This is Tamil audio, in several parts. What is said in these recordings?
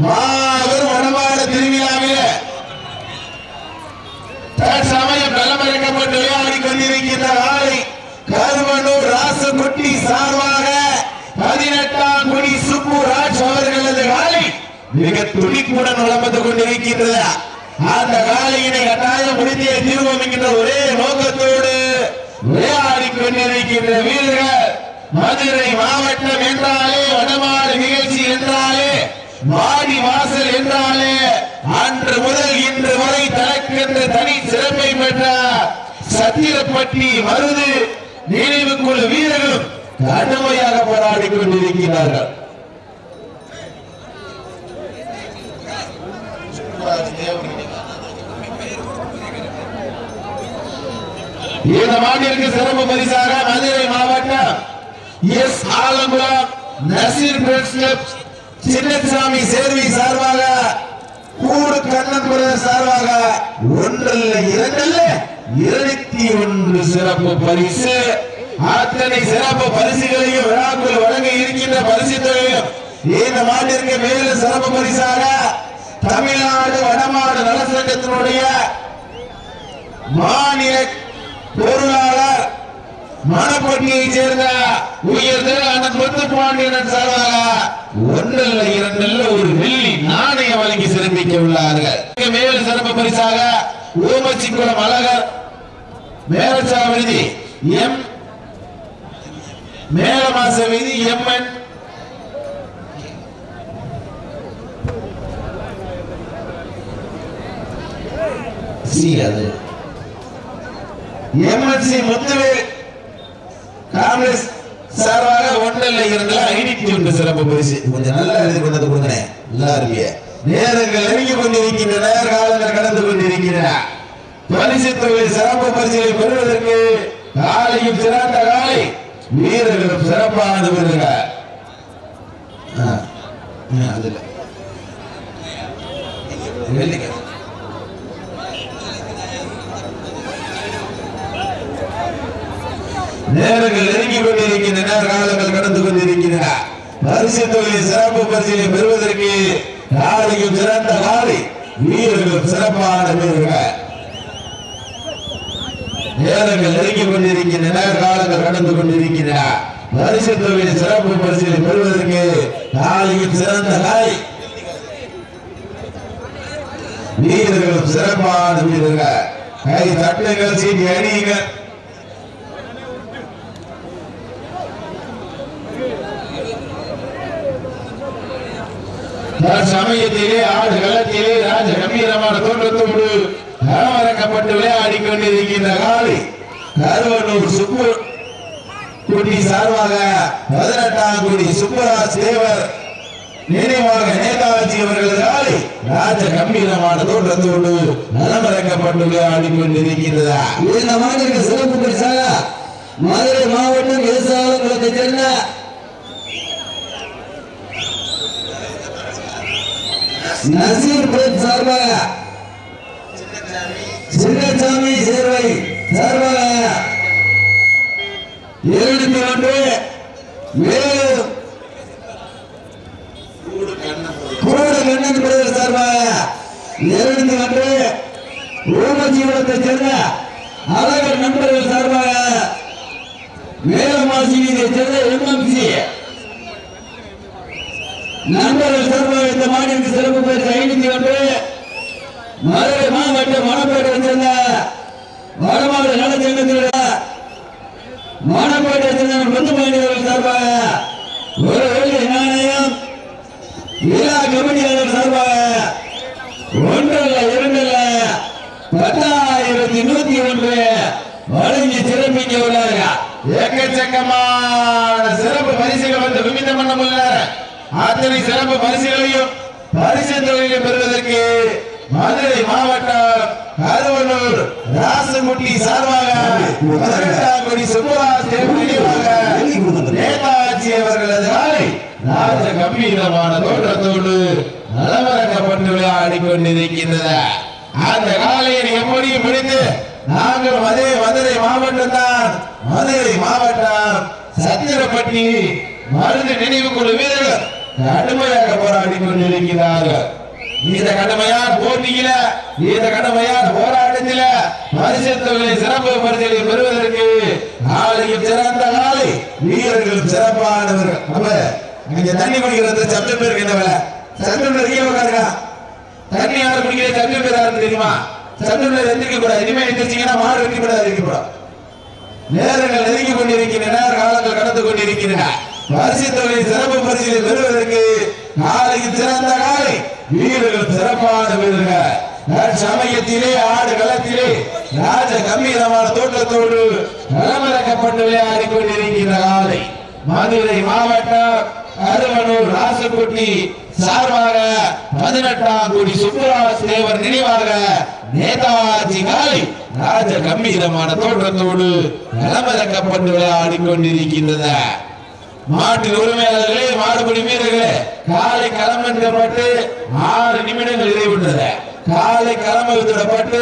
மாபெரும் வடமாட திருவிழாவிலே தற்சமயம் நலமறைக்கப்பட்டு விளையாடி கொண்டிருக்கின்ற ஆலை கருமனூர் ராசகுட்டி சார்பாக பதினெட்டாம் குடி சுப்பு ராஜ் அவர்களது காலை மிக துடிப்புடன் வளர்ந்து கொண்டிருக்கின்றது அந்த காலையினை கட்டாயம் முடித்தே தீர்வோம் என்கின்ற ஒரே நோக்கத்தோடு விளையாடி கொண்டிருக்கின்ற வீரர்கள் மதுரை மாவட்டம் என்றாலே வடமாடு நிகழ்ச்சி என்றாலே மாடி வாசல் என்றாலே அன்று முதல் இன்று வரை தனக்கென்று தனி சிறப்பை பெற்ற சத்திரப்பட்டி மருது நினைவுக்குழு வீரர்களும் கடுமையாக போராடி கொண்டிருக்கிறார்கள். இந்த மாநிலத்திற்கு சிறப்பு பரிசாக மதுரை மாவட்டம் எஸ் ஆலங்குளம் நசீர் பிரஸ் சின்னசாமி சேர்வி சார்பாக கூடு கண்ணன் பிரதர் சார்பாக ஒன்றல்ல இரண்டல்ல இருநூத்தி ஒன்று சிறப்பு பரிசு. அத்தனை சிறப்பு பரிசுகளையும் விழாக்குள் வழங்க இருக்கின்ற பரிசு தொகையும் இந்த மாட்டிற்கு மேலும் சிறப்பு பரிசாக தமிழ்நாடு வடமாடு நலசங்கத்தினுடைய மாநில பொருளாளர் மணப்பட்டியை சேர்ந்த உயர்ந்த திரு அண்ணன் முத்து பாண்டியன் சார்பாக ஒன்றல்ல இரண்டல்ல ஒரு வெள்ளி நாணயம் வழங்கி சிறப்பிக்க உள்ளார்கள். மேல் சிறப்பு பரிசாக ஊமச்சிக்குளம் அழகர் மேலச்சா விருதி எம் மேலமாச விதி எம்என் சி அது. எம்என்சி முத்துவேல் காங்கிரஸ் சார்பாக ஒன்றல்ல இருந்தால் ஐடிடி ஒன்று சிறப்பு பரிசு. கொஞ்சம் நல்லா எழுதி கொண்டு கொடுங்க நல்லா இருப்பிய நேரங்கள் நெருங்கி கொண்டிருக்கின்றன காலங்கள் கடந்து கொண்டிருக்கின்றன. பரிசு தொகை சிறப்பு பரிசுகளை பெறுவதற்கு காலையும் சிறந்த காலை வீரர்களும் சிறப்பானது பெறுக. ஆ, ஆ, அதுல. நேரங்கள் நெருங்கி கொண்டிருக்கின்றன காலங்கள் கடந்து கொண்டிருக்கின்றன. பரிசு தொகையை சிறப்பு பரிசீலனை பெறுவதற்கு நாளையும் சிறந்த நாளை வீரர்களும் சிறப்பான வீரர்கள். நேரங்கள் நெருங்கி கொண்டிருக்கின்றன காலங்கள் கடந்து கொண்டிருக்கின்றன. பரிசு தொகையை சிறப்பு பரிசீலனை பெறுவதற்கு நாளையும் சிறந்த காலை வீரர்களும் சிறப்பான வீரர்கள். கை தட்டுங்கள் சீட்டி அணியுங்கள். சமயத்திலே ஆடு களத்திலே ராஜ கம்பீரமான தோற்றத்தோடு களமிறக்கப்பட்டு விளையாடி கொண்டிருக்கின்ற காலை கருவனூர் சுப்பு குடி சார்பாக பதினெட்டாம் குடி சுப்பராஜ் தேவர் நினைவாக நேதாஜி அவர்களது காலி ராஜ கம்பீரமான தோற்றத்தோடு நலமிறக்கப்பட்டு விளையாடி கொண்டிருக்கிறதா இந்த மாநில சிறப்பு பரிசாக மதுரை மாவட்டம் விவசாயத்தை சேர்ந்த நசீர் பேட் சார்பாக சின்னசாமி சேர்வை சார்பாக இருநூத்தி ஒன்று மேலும் கூட கண்ணன் பிரதர் சார்பாக இருநூத்தி ஒன்று ஊமஜீவனத்தை சேர்ந்த அழகர் நண்பர்கள் சார்பாக மேலமாசியை சேர்ந்த எம்எம்சி நண்பர்கள் சார்பாக இந்த மாநிலத்துக்கு சிறப்பு பரிசு ஐநூத்தி ஒன்று மதுரை மாவட்டம் மணப்பேட்டை சேர்ந்த வடமாவட்ட நலச்சங்கத்தில் மணப்பேட்டை சேர்ந்த முத்துமாணியர்கள் சார்பாக ஒரு வெள்ளி நாணயம் எல்லா கமிட்டியாளர் சார்பாக ஒன்றல்ல இரண்டல்ல பத்தாயிரத்தி நூத்தி ஒன்று வழங்கி சிறப்பிக்க உள்ளார்கள். எக்கச்சக்கமான சிறப்பு பரிசுகள் வந்து விமிதம் பண்ண முடியல. அத்தனை சிறப்பு பரிசுகளையும் பரிசு தொழிலை பெறுவதற்கு மதுரை மாவட்டம் கருவனூர் ராசமுட்டி சார்பாக பதினெட்டாங்குடி சுப்பராஜ் நேதாஜி அவர்களது நாளை ராஜ கம்பீரமான தோற்றத்தோடு நலவரக்கப்பட்டு விளையாடி கொண்டிருக்கின்றன அந்த காலையை எப்படியும் முடித்து நாங்கள் அதே மதுரை மாவட்டம் தான். மதுரை மாவட்டம் சத்திரப்பட்டி மருந்து நினைவு குழு வீரர்கள் கடுமையாக போராடி கொண்டிருக்கிறார்கள். இந்த கடமையா போட்டியில இந்த கடமையா போராட்டத்தில பரிசு சிறப்பு பரிசுகளை பெறுவதற்கு நாளைக்கு சிறந்த நாளை வீரர்கள் சிறப்பானவர்கள். நம்ம அங்க தண்ணி குடிக்கிறது சத்து பேருக்கு என்ன வேலை சப்த பேர் உட்காருங்க. தண்ணி யாரும் குடிக்கிற சத்து பேர் யாருன்னு தெரியுமா? சத்து பேர் எந்திரிக்க கூடாது இனிமே எந்திரிச்சிங்கன்னா மாடு வெட்டி கூடாது இருக்கப்படும் நேரங்கள் நெருங்கி கொண்டிருக்கின்றன காலங்கள் கடந்து கொண்டிருக்கின்றன. பரிசு சிறப்பு பரிசுகளை பெறுவதற்கு நாளைக்கு சிறந்த நாளை வீரர்கள் சிறப்பான வீரர்கள் சமயத்திலே ஆடு களத்திலே ராஜ கம்பீரமான தோட்டத்தோடு களமிறக்கப்பட்டு விளையாடி கொண்டிருக்கிற காலை மதுரை மாவட்டம் அருவனூர் ராசக்குட்டி சார்பாக பதினெட்டாம் கோடி சுப்புராஜ் தேவர் நினைவாக நேதாஜி காலை ராஜ கம்பீரமான தோற்றத்தோடு களமிறக்கப்பட்டு விளையாடி கொண்டிருக்கின்றன மாட்டின் உரிமையாளர்களே மாடுபடி வீரர்களே காலை களமிறக்கப்பட்டு ஆறு நிமிடங்கள் நிறைவுற்றது. காலை களமிறக்கப்பட்டு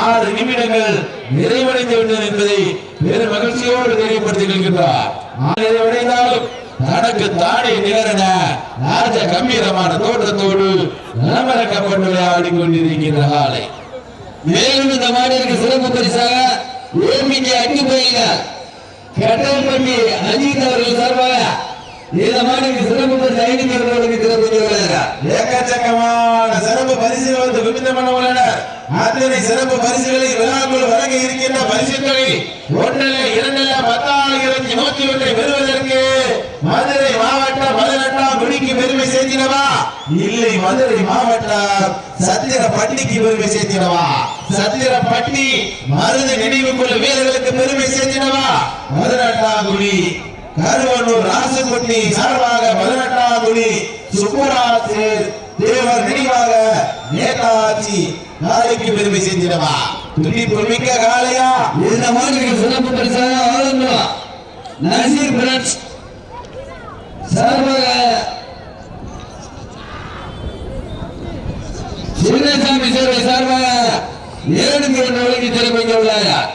ஆறு நிமிடங்கள் நிறைவடைந்து விட்டது என்பதை பெரும் மகிழ்ச்சியோடு தெரியப்படுத்திக் கொள்கின்றார் ஆறு நிறைவடைந்தாலும் தனக்கு தானே நிகரன ராஜ கம்பீரமான தோற்றத்தோடு களமிறக்கப்பட்டு விளையாடி கொண்டிருக்கிற காலை. மேலும் இந்த மாநிலக்கு சிறப்பு பரிசாக ஏபிஜே அங்கு பயில கட்டளப்பள்ளி அஜித் அவர்கள் சார்பாக இந்த மாநிலக்கு சிறப்பு பரிசு ஐநூத்தி சிறப்பு செய்கிறார் ஏக்கச்சக்கமான சிறப்பு பரிசுகள் வந்து விமிதமான உள்ளன. அத்தனை சிறப்பு பரிசுகளை விழாக்குள் வழங்க இருக்கின்ற பரிசு தொகை ஒன்றல்ல இரண்டல்ல பத்தாயிரத்தி நூத்தி ஒன்றை பெறுவதற்கு மதுரை மாவட்டம் பதினெட்டாம் குடிக்கு பெருமை சேர்த்தினவா இல்லை மதுரை மாவட்டம் சத்திரப்பட்டிக்கு பெருமை சேர்த்தினவா சத்திரப்பட்டி மருது நினைவு கொள்ள வீரர்களுக்கு பெருமை சேர்த்தினவா மதுரட்டாங்குடி கருவனூர் ராசுகுட்டி சார்பாக மதுரட்டாங்குடி குடி சுப்புராஜ் தேவர் நினைவாக நேதாஜி நாளைக்கு பெருமை செஞ்சிடவா துடிப்பு மிக்க காலையா இந்த மாதிரி சிறப்பு பரிசாக ஆளுங்களா? நசீர் பிரட்ஸ் சார்பாக சிவனசாமி சார்பாக இரண்டு ஒன்று வழங்கி திறமைக்க உள்ளார்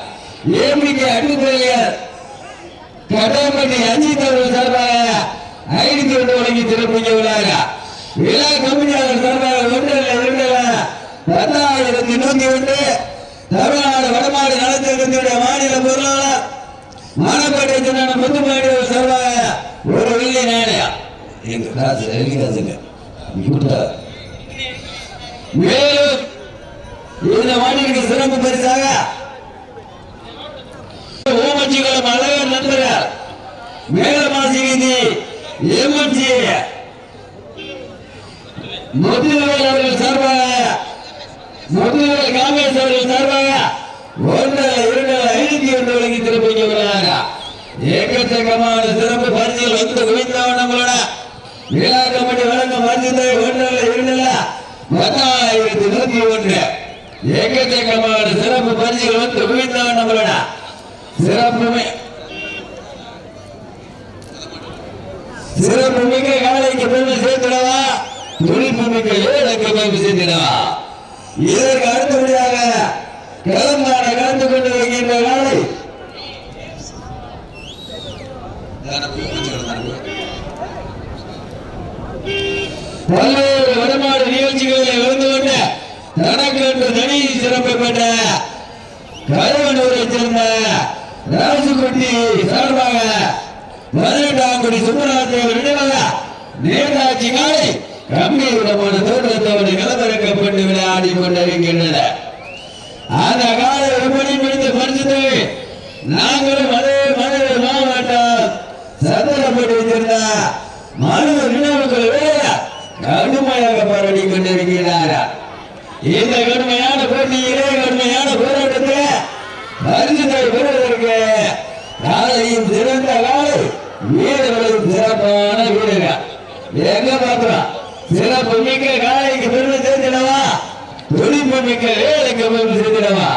ஏமிக்கு அன்புபெயர் கடம்பட்டி அஜித் அவர்கள் சார்பாக ஐநூத்தி ஒன்று வழங்கி திறமைக்க உள்ளார் விழா கம்பெனியாளர் சார்பாக ஒன்றில் இரண்டில் பத்தாயிரத்தி நூத்தி ஒன்று தமிழ்நாடு வடமாடு நலச்சங்கத்தினுடைய மாநில பொருளாளர் மானப்பேட்டை சொன்ன முத்துமாடி சார்பாக ஒரு வெள்ளி நாணயம். எங்க காசு எங்க காசுங்க? நீ மேலும் இந்த மாநிலக்கு சிறப்பு பரிசாக ஓமச்சிகளும் அழகர் நண்பர்கள் மேலமாசி வீதி எம்என்சி முத்துவேல் அவர்கள் சார்பாக முத்துவேல் காங்கிரஸ் அவர்கள் சார்பாக ஒன்றரை இரண்டரை ஐநூத்தி ஒன்று வழங்கி திருப்பி வருகிறாங்க ஏக்கச்சக்கமான சிறப்பு பரிசில் வந்து குவிந்தவனம் விழா கமிட்டி வழங்கும் பரிசு ஒன்றரை இரண்டல்ல பத்தாயிரத்தி நூத்தி ஒன்று ஏக்கச்சக்கமான சிறப்பு பரிசுகள் வந்து குவிந்தவனங்களோட சிறப்பு மி- சிறப்பு மிக்க காலைக்கு பெருமை சேர்த்திடவா? துடிப்பு மிக்க ஏழைக்கு பெருமை சேர்த்திடவா? இதற்கு அடுத்தபடியாக கிளம்பாட கலந்து கொண்டு வருகின்ற காலை பல்வேறு வருமான நிகழ்ச்சிகளில் இருந்து தனக்கு என்று தனி சிறப்பு பெற்ற கருவனூரை சேர்ந்த ராசுகுட்டி சார்பாக பதினெட்டாம் கோடி நினைவாக நேதாஜி காலை கம்பீரமான தோற்றத்தோடு கலந்திறக்கப்பட்டு விளையாடி கொண்டிருக்கின்றன அந்த காலை எப்படி முடிந்த பரிசுத்தை நாங்களும் அதே மதுரை மாவட்டம் சத்திரப்பட்டு வைத்திருந்த மனித நினைவுகள் வேற கடுமையாக போராடி கொண்டிருக்கிறார்கள் இந்த கடுமையான போட்டியிலே கடுமையான போராட்டத்தில் பரிசுத்தை பெறுவதற்கு காலையும் சிறந்த காலை வீரர்களும் சிறப்பான வீரர்கள் எங்க பார்க்கிறோம் சிறப்பு மிக்க காலைக்கு பெருமை சேர்த்திடவா துடிப்பு மிக்க வேலைக்கு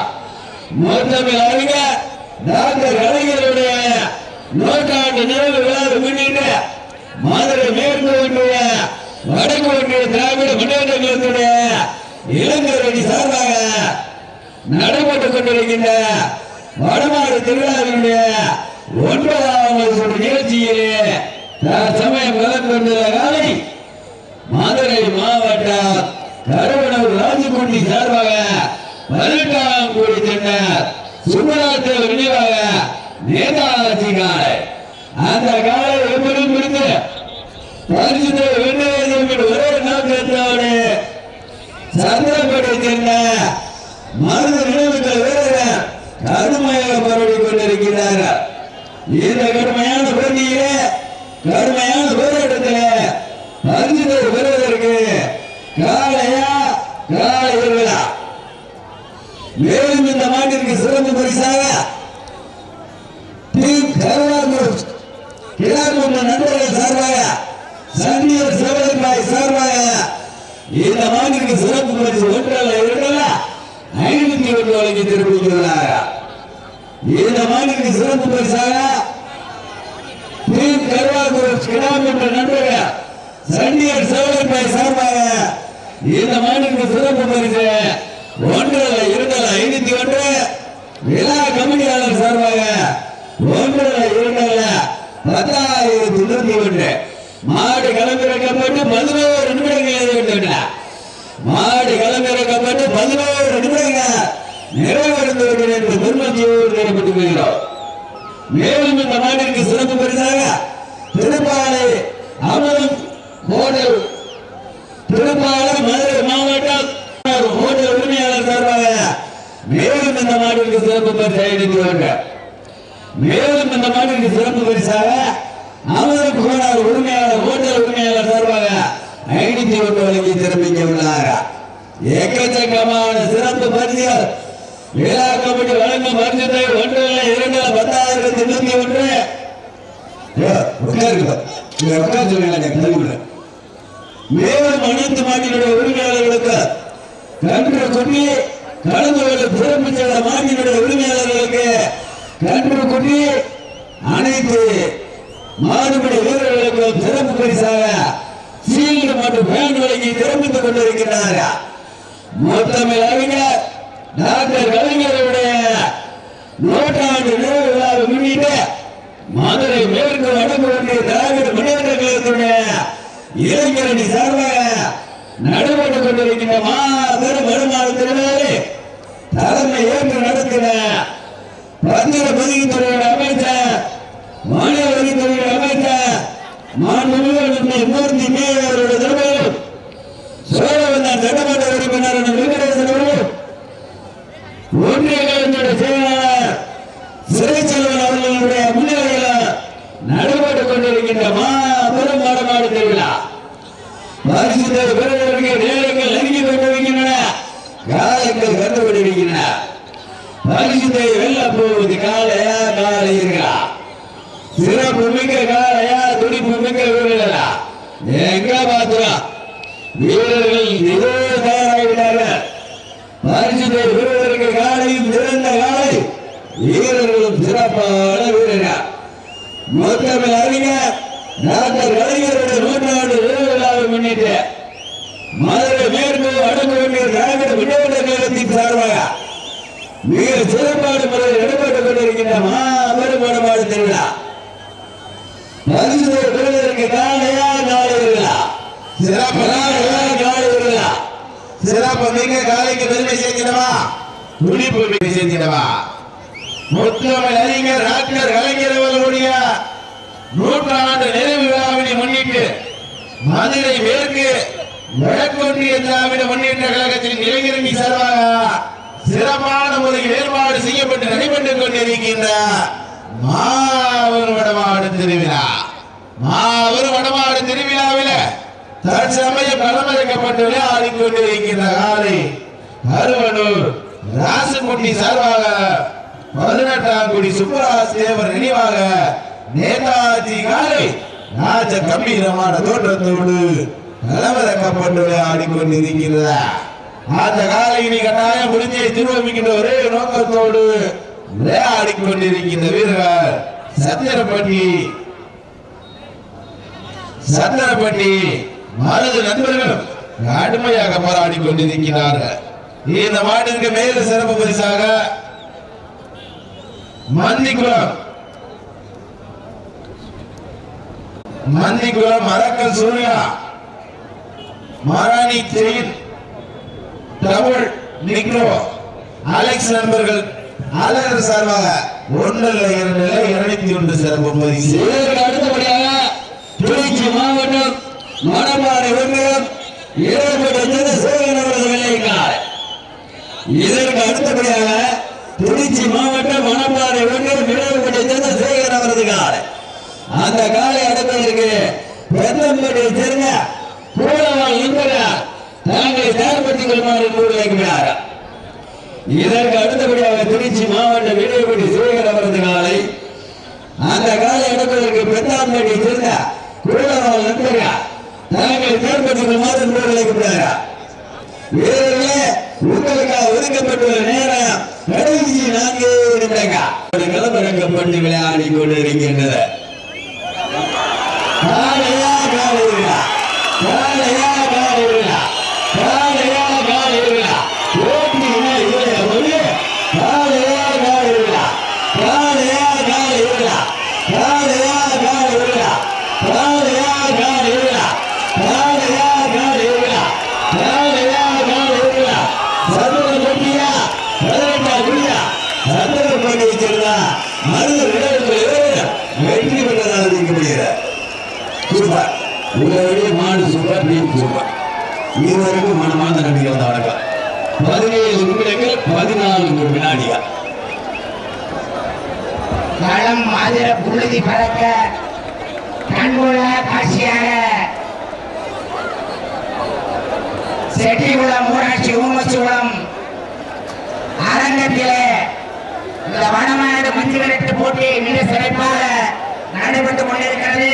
மொத்தமில் அறிஞர் டாக்டர் கலைஞருடைய நூற்றாண்டு நிறைவு விழாவை முன்னிட்டு மதுரை மேற்கு ஒன்றிய வடக்கு ஒன்றிய திராவிட முன்னேற்ற கழகத்துடைய இளைஞரணி சார்பாக நடைபெற்றுக் கொண்டிருக்கின்ற வடமாடு திருவிழாவினுடைய ஒன்பதாம் நிகழ்ச்சியிலே சமயம் கலந்து கொண்டுள்ள காலை மதுரை மாவட்டம் கருவனூர் கூட்டி சார்பாக பதினெட்டாம் கோடி சென்றார் சுப்பராஜ் நினைவாக நேதாசிகாரை அந்த காலை எப்படி பிடித்து பரிசுத்தை வென்று ஒரே நோக்கத்தோடு சந்திரப்படை சென்ற மருது நினைவுகள் கடுமையாக போராடி கொண்டிருக்கிறார்கள். இந்த கடுமையான போட்டியிலே கடுமையான போராட்டத்திலே பரிசுத்தை பெறுவதற்கு காளையா மேலும் இந்த மாட்டிற்கு சிறந்த பரிசாக நண்பர்கள் சார்பாக சண்டியர் சிவகங்காய் சார்பாக இந்த மாநிலக்கு சிறப்பு பரிசு ஒன்றல்ல இரண்டல்ல ஐநூத்தி ஒன்று வழங்கி திருப்பிக்கிறார் இந்த மாநிலக்கு சிறப்பு பரிசாக டீம் கருவாங்கூர் கிடாம் நண்பர்கள் சண்டியர் சிவகங்காய் சார்பாக இந்த மாநிலக்கு சிறப்பு பரிசு ஒன்றல்ல இரண்டல்ல ஐநூத்தி ஒன்று. விழா கமிட்டியாளர் சார்பாக ஒன்றல்ல இரண்டல்ல பத்தாயிரத்தி இருபத்தி ஒன்று. மாடு களமிறக்கப்பட்டு பதினோரு நிமிடங்கள் எழுதிவிட்டன மாடு களமிறக்கப்பட்டு பதினோரு நிமிடங்கள் நிறைவடைந்து விட்டன என்று பெருமதியோடு தெரிவித்துக் கொள்கிறோம். மேலும் இந்த மாட்டிற்கு சிறப்பு பரிசாக திருப்பாலை அமலம் ஹோட்டல் திருப்பாலை மதுரை மாவட்டம் ஹோட்டல் உரிமையாளர் சார்பாக மேலும் இந்த மாட்டிற்கு சிறப்பு பரிசு அளித்து மேலும் இந்த மாட்டிற்கு சிறப்பு பரிசாக அமர் புகழார் உரிமையாளர் ஹோட்டல் உரிமையாளர் சார்பாக ஐநூத்தி ஒன்று வழங்கி சிறப்பிக்க உள்ளார். எக்கச்சக்கமான சிறப்பு பரிசுகள் விழா கமிட்டி வழங்கும் பரிசுத்தை ஒன்று இரண்டு பத்தாயிரத்தி நூத்தி ஒன்று. உட்காருங்க உட்கார சொல்லுங்க மேலும் அனைத்து மாநில உரிமையாளர்களுக்கு கன்று கொட்டி கலந்து கொள்ள சிறப்பு சென்ற மாட்டினுடைய உரிமையாளர்களுக்கு கன்று கொட்டி அனைத்து மாறுபடி வீரர்களுக்கு சிறப்பு பரிசாக சீல்டு மற்றும் பேண்ட் வழங்கி சிறப்பித்துக் கொண்டிருக்கிறார் மொத்தமிழ் அறிஞர் டாக்டர் கலைஞருடைய நூற்றாண்டு நிறைவு விழாவை முன்னிட்டு மதுரை மேற்கு வடக்கு ஒன்றிய திராவிட முன்னேற்ற கழகத்துடைய இளைஞரணி சார்பாக நடைபெற்றுக் கொண்டிருக்கின்ற மாபெரும் வருமான திருவிழாவை தலைமை ஏற்று நடத்தின பந்திர பதிவுத்துறையோட அமைச்சர் மாநில வரித்துறையோட அமைச்சர் மாண்புமிகு மூர்த்தி மேயருடைய தலைமையில் சோழவந்தான் சட்டமன்ற உறுப்பினர் வெங்கடேசன் அவர்கள் ஒன்றிய கழகத்துடைய செயலாளர் சிறைச்செல்வன் அவர்களுடைய முன்னிலையில் நடைபெற்றுக் கொண்டிருக்கின்ற மாபெரும் மாடமாடு திருவிழா பரிசுத்த பெறுவதற்கு நேரங்கள் நெருங்கி கொண்டிருக்கின்றன காலங்கள் கண்டுபிடிக்கின்றன பரிசுத்தை வெல்ல போவது காலையா காலையர்களா சிறப்பு மிக்க காலையா துடிப்பு மிக்க வீரர்களா எங்க பாத்துறோம் வீரர்கள் இதோ தயாராகிறார்கள் பரிசுத்தை பெறுவதற்கு காலையும் சிறந்த காலை வீரர்களும் சிறப்பான வீரர்கள் அறிஞர் டாக்டர் கலைஞருடைய நூற்றாண்டு நிறைவு விழாவை முன்னிட்டு மதுரை மேற்கு வடக்கு வேண்டிய திராவிட முன்னேற்ற கழகத்தின் சார்பாக மிக சிறப்பான முறையில் நடைபெற்றுக் கொண்டிருக்கின்ற மாபெரும் வடபாடு திருவிழா. பரிசுத்தை பெறுவதற்கு காலையா காலையர்களா சிறப்பு காலையா காலையர்களா சிறப்பு மிக காலைக்கு பெருமை சேர்த்திடவா துடிப்பு மிக சேர்த்திடவா முத்தமிழ் அறிஞர் டாக்டர் கலைஞர் அவர்களுடைய நூற்றாண்டு நிறைவு விழாவினை முன்னிட்டு மதுரை மேற்கு வடக்கொன்றிய திராவிட முன்னேற்ற கழகத்தின் இளைஞரணி சார்பாக சிறப்பான முறையில் ஏற்பாடு செய்யப்பட்டு நடைபெற்றுக் கொண்டிருக்கின்ற மாவரு வடமாடு திருவிழா. மாவரு வடமாடு திருவிழாவில் தற்சமயம் களமிறக்கப்பட்டு ஆடிக்கொண்டிருக்கின்ற காலை அருவனூர் ராசுக்குட்டி சார்பாக பதினெட்டாம் குடி சுப்பராஜ் தேவர் நினைவாக நேதாஜி காலை ராஜ கம்பீரமான தோற்றத்தோடு களமிறக்கப்பட்டு ஆடிக்கொண்டிருக்கிறார். கொண்டிருக்கிறதா அந்த காலையினை கட்டாயம் முடிஞ்சை திருவமிக்கின்ற ஒரே நோக்கத்தோடு விளையாடிக் கொண்டிருக்கின்ற வீரர்கள் சத்திரப்பட்டி. சத்திரப்பட்டி மருது நண்பர்களும் கடுமையாக போராடி கொண்டிருக்கிறார்கள் இந்த மாட்டிற்கு மேல சிறப்பு பரிசாக மந்திக்குளம் மந்திக்குளம் மரக்கல் சூர்யா மராணி செயின் டபுள் நிக்ரோ அலெக்ஸ் நண்பர்கள் அழகர் சார்பாக ஒன்றில் இரண்டு இருநூத்தி ஒன்று சிறப்பு பரிசு அடுத்தபடியாக திருச்சி மாவட்டம் மணப்பாறை ஒன்றியம் ஏற்பட்ட சேகரன் அவரது இதற்கு அடுத்தபடியாக திருச்சி மாவட்ட மணப்பாறை ஒன்று ஒன்றியம் இடையப்பட்ட சேகர் அவரது காலை. அந்த காலை அடப்பதற்கு பெருந்தம்பட்டியை சேர்ந்த கூடவாள் இன்பரார் தங்களை தயார்படுத்திக் கொள்ளுமாறு கூறி வைக்கிறார். இதற்கு அடுத்தபடியாக திருச்சி மாவட்ட இடையப்பட்டி சேகர் அவரது காலை. அந்த காலை அடப்பதற்கு பெருந்தாம்பட்டியை சேர்ந்த கூடவாள் நண்பரா தங்களை தயார்படுத்திக் கொள்ளுமாறு கூறி வைக்கிறார். உங்களுக்காக ஒதுக்கப்பட்டுள்ள நேரம் கடைசி நான்கு நிமிடங்கள். களமிறக்கப்பட்டு விளையாடி கொண்டிருக்கின்றது காலையா காலையா? காலையா? மாடு சூப்பர் நீ சூப்பர் இதுவரைக்கும் மனமார்ந்த நம்பிக்கை வந்த பதினேழு நிமிடங்கள் பதினான்கு வினாடியா களம் மாதிர புழுதி பறக்க கண்குள காட்சியாக. செட்டிகுளம் ஊராட்சி ஊமச்சிகுளம் அரங்கத்திலே இந்த வனமாடு மஞ்சு விரட்டு போட்டி மிக சிறப்பாக நடைபெற்றுக் கொண்டிருக்கிறது.